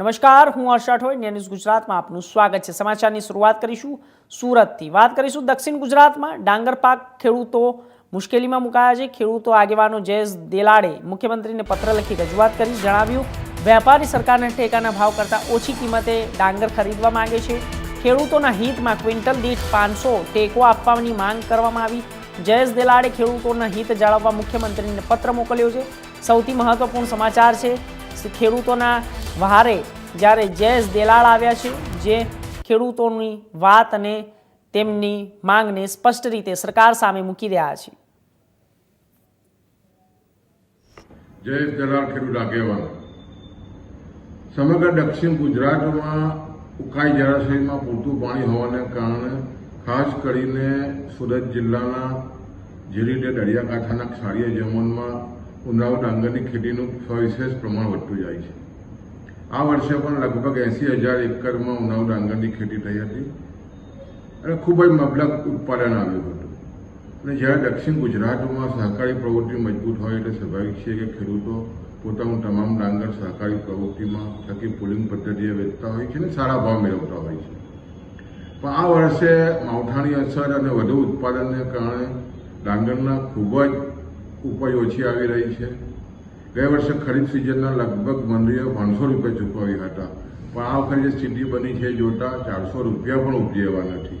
નમસ્કાર, હું હર્ષ રાઠોડ ન્યૂઝ ગુજરાતમાં આપનું સ્વાગત છે. સમાચારની શરૂઆત કરીશું, સુરતથી. વાત કરીશું દક્ષિણ ગુજરાતમાં. ડાંગર પાક ખેડૂતો મુશ્કેલીમાં મુકાયા છે. ખેડૂતો આગેવાનો જયેશ દેલાડે મુખ્યમંત્રીને પત્ર લખી રજૂઆત કરી, જણાવ્યું, વેપારી સરકારને ટેકાના ભાવ કરતાં ઓછી કિંમતે ડાંગર ખરીદવા માંગે છે. ખેડૂતોના હિતમાં ક્વિન્ટલ દીઠ પાંચસો ટેકો આપવાની માંગ કરવામાં આવી. જયેશ દેલાડે ખેડૂતોના હિત જાળવવા મુખ્યમંત્રીને પત્ર મોકલ્યો છે. સૌથી મહત્વપૂર્ણ સમાચાર છે ખેડૂતોના વહારે જ્યારે જયેશ દેલાળ આવ્યા છે, જે ખેડૂતોની વાત અને તેમની માંગને સ્પષ્ટ રીતે સરકાર સામે મૂકી રહ્યા છે. જયેશ દલાલ ખેડૂત આગેવાન. સમગ્ર દક્ષિણ ગુજરાતમાં ઉકાઈ જળાશયમાં પૂરતું પાણી હોવાને કારણે ખાસ કરીને સુરત જિલ્લાના જે રીતે દરિયાકાંઠાના ક્ષારીય જમીનમાં ઉનાવ ડાંગરની ખેતીનું સવિશેષ પ્રમાણ વધતું જાય છે. આ વર્ષે પણ લગભગ એંસી હજાર એકરમાં ઉનાળુ ડાંગરની ખેતી થઈ હતી અને ખૂબ જ મબલક ઉત્પાદન આવ્યું હતું. અને જ્યારે દક્ષિણ ગુજરાતમાં સહકારી પ્રવૃત્તિ મજબૂત હોય એટલે સ્વાભાવિક છે કે ખેડૂતો પોતાનું તમામ ડાંગર સહકારી પ્રવૃત્તિમાં થકી પુલિંગ પદ્ધતિએ વેચતા હોય છે અને સારા ભાવ મેળવતા હોય છે. પણ આ વર્ષે માવઠાની અસર અને વધુ ઉત્પાદનને કારણે ડાંગરના ખૂબ જ ઉપજ ઓછી આવી રહી છે. ગયા વર્ષે ખરીફ સિઝનના લગભગ મંડળીઓ પાંચસો રૂપિયા ચૂકવ્યા હતા. પણ આ વખતે જે સ્થિતિ બની છે, જોતા ચારસો રૂપિયા પણ ઉપજેવા નથી.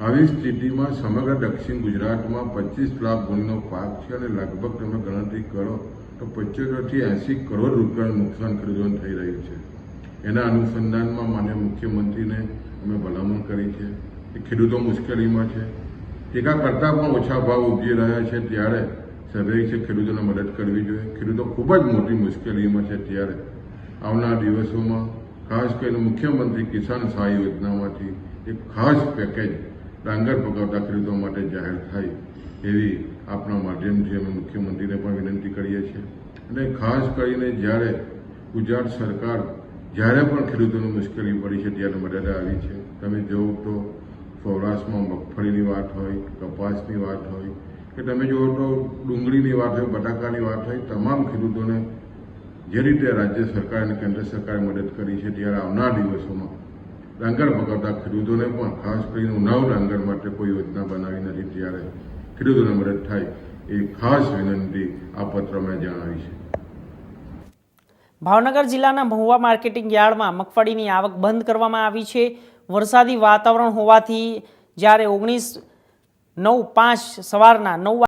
આવી સ્થિતિમાં સમગ્ર દક્ષિણ ગુજરાતમાં પચીસ લાખ ગુણનો પાક છે અને લગભગ તમે ગણતરી કરો તો પંચોતેરથી એંસી કરોડ રૂપિયાનું નુકસાન ખરીદવાનું થઈ રહ્યું છે. એના અનુસંધાનમાં માન્ય મુખ્યમંત્રીને અમે ભલામણ કરી છે કે ખેડૂતો મુશ્કેલીમાં છે. ટેકા કરતાં પણ ઓછા ભાવ ઉપજી રહ્યા છે. ત્યારે સ્વાભાવિક છે ખેડૂતોને મદદ કરવી જોઈએ. ખેડૂતો ખૂબ જ મોટી મુશ્કેલીમાં છે ત્યારે આવનાર દિવસોમાં ખાસ કરીને મુખ્યમંત્રી કિસાન સહાય યોજનામાંથી એક ખાસ પેકેજ ડાંગર પકવતા ખેડૂતો માટે જાહેર થાય એવી આપણા માધ્યમથી અમે મુખ્યમંત્રીને પણ વિનંતી કરીએ છીએ. અને ખાસ કરીને જ્યારે ગુજરાત સરકાર જ્યારે પણ ખેડૂતોને મુશ્કેલી પડી છે ત્યારે મદદ આવી છે. તમે જોવો તો સૌરાષ્ટ્રમાં મગફળીની વાત હોય, કપાસની વાત હોય કે તમે જુઓ તો ડુંગળીની વાત હોય, બટાકાની વાત હોય, તમામ ખેડૂતોને જે રીતે રાજ્ય સરકાર અને કેન્દ્ર સરકારે મદદ કરી છે ત્યારે આવનાર દિવસોમાં ડાંગર પકડતા ખેડૂતોને પણ ખાસ કરીને ઉનાવ ડાંગર માટે કોઈ યોજના બનાવી નથી ત્યારે ખેડૂતોને મદદ થાય એ ખાસ વિનંતી આ પત્રમાં જણાવી છે. ભાવનગર જિલ્લાના મહુવા માર્કેટિંગ યાર્ડમાં મગફળીની આવક બંધ કરવામાં આવી છે. વરસાદી વાતાવરણ હોવાથી જ્યારે ઓગણીસ નવ પાંચ સવારના નવ